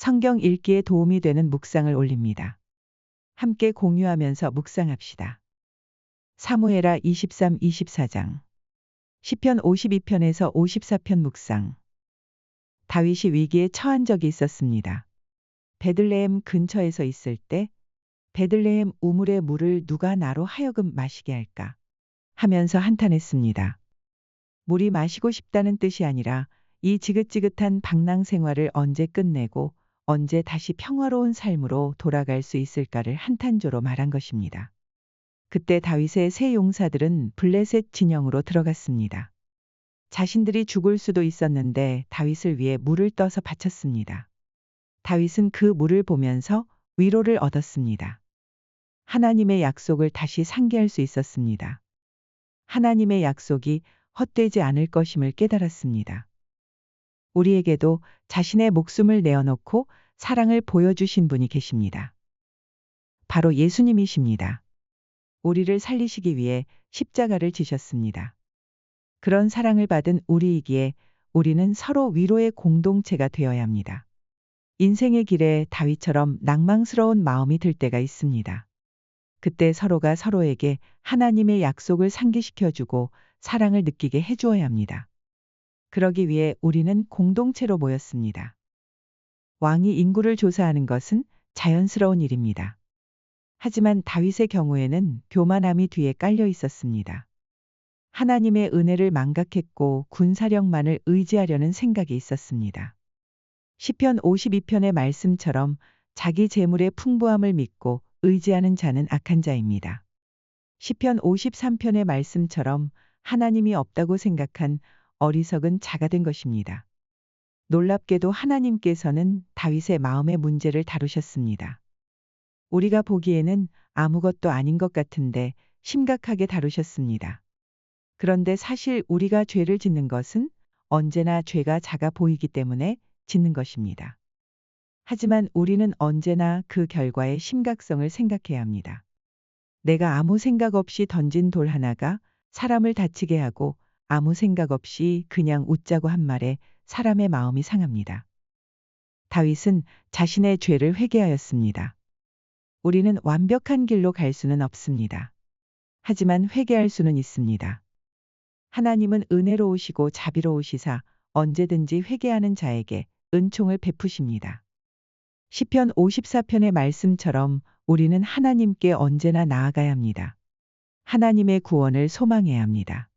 성경 읽기에 도움이 되는 묵상을 올립니다. 함께 공유하면서 묵상합시다. 사무에라 23, 24장. 시편 52편에서 54편 묵상. 다윗이 위기에 처한 적이 있었습니다. 베들레헴 근처에서 있을 때 베들레헴 우물의 물을 누가 나로 하여금 마시게 할까 하면서 한탄했습니다. 물이 마시고 싶다는 뜻이 아니라 이 지긋지긋한 방랑 생활을 언제 끝내고 언제 다시 평화로운 삶으로 돌아갈 수 있을까를 한탄조로 말한 것입니다. 그때 다윗의 세 용사들은 블레셋 진영으로 들어갔습니다. 자신들이 죽을 수도 있었는데 다윗을 위해 물을 떠서 바쳤습니다. 다윗은 그 물을 보면서 위로를 얻었습니다. 하나님의 약속을 다시 상기할 수 있었습니다. 하나님의 약속이 헛되지 않을 것임을 깨달았습니다. 우리에게도 자신의 목숨을 내어놓고 사랑을 보여주신 분이 계십니다. 바로 예수님이십니다. 우리를 살리시기 위해 십자가를 지셨습니다. 그런 사랑을 받은 우리이기에 우리는 서로 위로의 공동체가 되어야 합니다. 인생의 길에 다윗처럼 낭망스러운 마음이 들 때가 있습니다. 그때 서로가 서로에게 하나님의 약속을 상기시켜주고 사랑을 느끼게 해주어야 합니다. 그러기 위해 우리는 공동체로 모였습니다. 왕이 인구를 조사하는 것은 자연스러운 일입니다. 하지만 다윗의 경우에는 교만함이 뒤에 깔려 있었습니다. 하나님의 은혜를 망각했고 군사력만을 의지하려는 생각이 있었습니다. 시편 52편의 말씀처럼 자기 재물의 풍부함을 믿고 의지하는 자는 악한 자입니다. 시편 53편의 말씀처럼 하나님이 없다고 생각한 어리석은 자가 된 것입니다. 놀랍게도 하나님께서는 다윗의 마음의 문제를 다루셨습니다. 우리가 보기에는 아무것도 아닌 것 같은데 심각하게 다루셨습니다. 그런데 사실 우리가 죄를 짓는 것은 언제나 죄가 작아 보이기 때문에 짓는 것입니다. 하지만 우리는 언제나 그 결과의 심각성을 생각해야 합니다. 내가 아무 생각 없이 던진 돌 하나가 사람을 다치게 하고 아무 생각 없이 그냥 웃자고 한 말에 사람의 마음이 상합니다. 다윗은 자신의 죄를 회개하였습니다. 우리는 완벽한 길로 갈 수는 없습니다. 하지만 회개할 수는 있습니다. 하나님은 은혜로우시고 자비로우시사 언제든지 회개하는 자에게 은총을 베푸십니다. 시편 54편의 말씀처럼 우리는 하나님께 언제나 나아가야 합니다. 하나님의 구원을 소망해야 합니다.